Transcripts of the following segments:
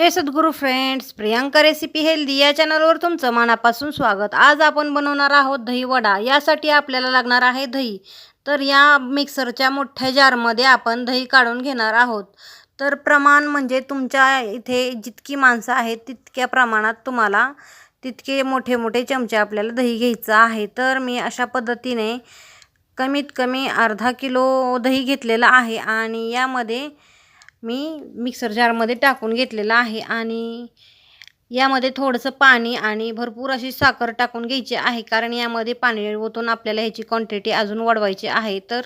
हे सद्गुरू friends Priyanka recipe healthy या चॅनलवर तुमचं मनापासून स्वागत. आज आपण बनवणार आहोत दही वडा. यासाठी आपल्याला लागणार आहे दही. तर या मिक्सरच्या मोठ्या जारमध्ये आपण दही काढून घेणार आहोत. तर प्रमाण म्हणजे तुमच्या इथे जितकी माणसं आहेत तितक्या प्रमाणात तुम्हाला तितके मोठे मोठे चमचे आपल्याला दही घ्यायचं आहे. तर मी अशा पद्धतीने कमीत कमी अर्धा किलो दही घेतलेलं आहे आणि यामध्ये मी मिक्सर जारमध्ये टाकून घेतलेलं आहे आणि यामध्ये थोडंसं पाणी आणि भरपूर अशी साखर टाकून घ्यायची आहे. कारण यामध्ये पाणी ओतून आपल्याला ह्याची क्वांटिटी अजून वाढवायची आहे. तर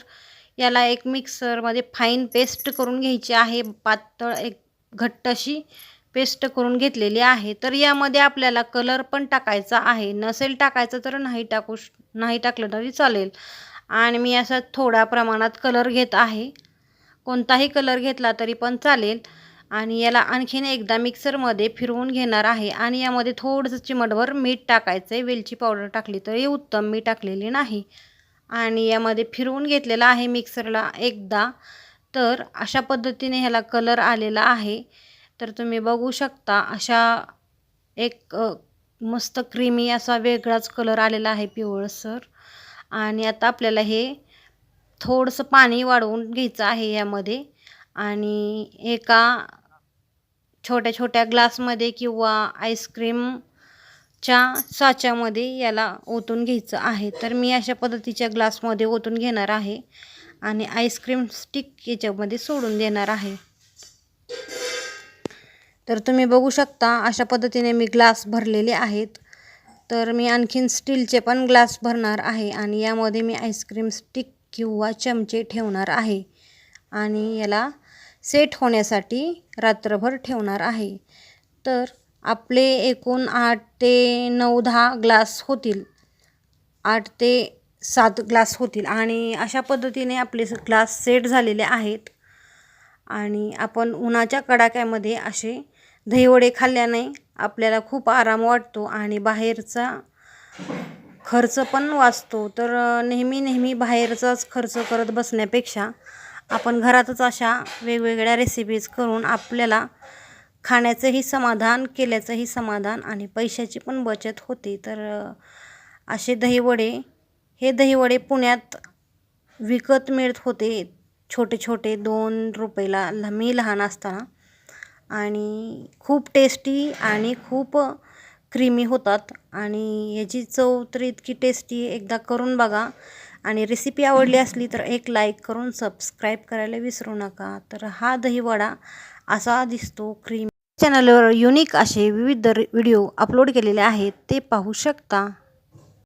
याला एक मिक्सरमध्ये फाईन पेस्ट करून घ्यायची आहे. पातळ एक घट्ट अशी पेस्ट करून घेतलेली आहे. तर यामध्ये आपल्याला कलर पण टाकायचा आहे. नसेल टाकायचं तर नाही टाकू नाही टाकलं तरी चालेल. आणि मी असा थोड्या प्रमाणात कलर घेत आहे. कोणताही कलर घेतला तरी पण चालेल. आणि याला आणखीन एकदा मिक्सरमध्ये फिरवून घेणार आहे. आणि यामध्ये थोडंसं चिमटभर मीठ टाकायचं आहे वेलची पावडर टाकली तरी उत्तम. मी टाकलेली नाही. आणि यामध्ये फिरवून घेतलेला आहे मिक्सरला एकदा. तर अशा पद्धतीने ह्याला कलर आलेला आहे. तर तुम्ही बघू शकता अशा एक मस्त क्रीमी असा वेगळाच कलर आलेला आहे पिवळसर. आणि आता आपल्याला हे थोडंसं पाणी वाढवून घ्यायचं आहे यामध्ये. आणि एका छोट्या छोट्या ग्लासमध्ये किंवा आईस्क्रीमच्या साच्यामध्ये याला ओतून घ्यायचं आहे. तर मी अशा पद्धतीच्या ग्लासमध्ये ओतून घेणार आहे. आणि आईस्क्रीम स्टिक याच्यामध्ये सोडून देणार आहे. तर तुम्ही बघू शकता अशा पद्धतीने मी ग्लास भरलेले आहेत. तर मी आणखीन स्टीलचे पण ग्लास भरणार आहे. आणि यामध्ये मी आईस्क्रीम स्टिक किंवा चमचे ठेवणार आहे. आणि याला सेट होण्यासाठी रात्रभर ठेवणार आहे. तर आपले एकूण आठ ते नऊ दहा ग्लास होतील. आठ ते सात ग्लास होतील. आणि अशा पद्धतीने आपले ग्लास सेट झालेले आहेत. आणि आपण उन्हाच्या कडाक्यामध्ये असे दहीवडे खाल्ल्याने आपल्याला खूप आराम वाटतो आणि बाहेरचा खर्च पण वाचतो. तर नेहमी नेहमी बाहेरचाच खर्च करत बसण्यापेक्षा आपण घरातच अशा वेगवेगळ्या रेसिपीज करून आपल्याला खाण्याचंही समाधान केल्याचंही समाधान आणि पैशाची पण बचत होते. तर असे दहीवडे हे दहीवडे पुण्यात विकत मिळत होते. छोटे छोटे दोन रुपयाला मी लहान असताना. आणि खूप टेस्टी आणि खूप क्रीमी होतात आणि याची चव तर इतकी टेस्टी एकदा करून बघा. आणि रेसिपी आवडली असली तर एक लाईक करून सबस्क्राईब करायला विसरू नका. तर हा दहीवडा असा दिसतो क्रीम चॅनलवर युनिक असे विविध व्हिडिओ अपलोड केलेले आहेत. ते पाहू शकता.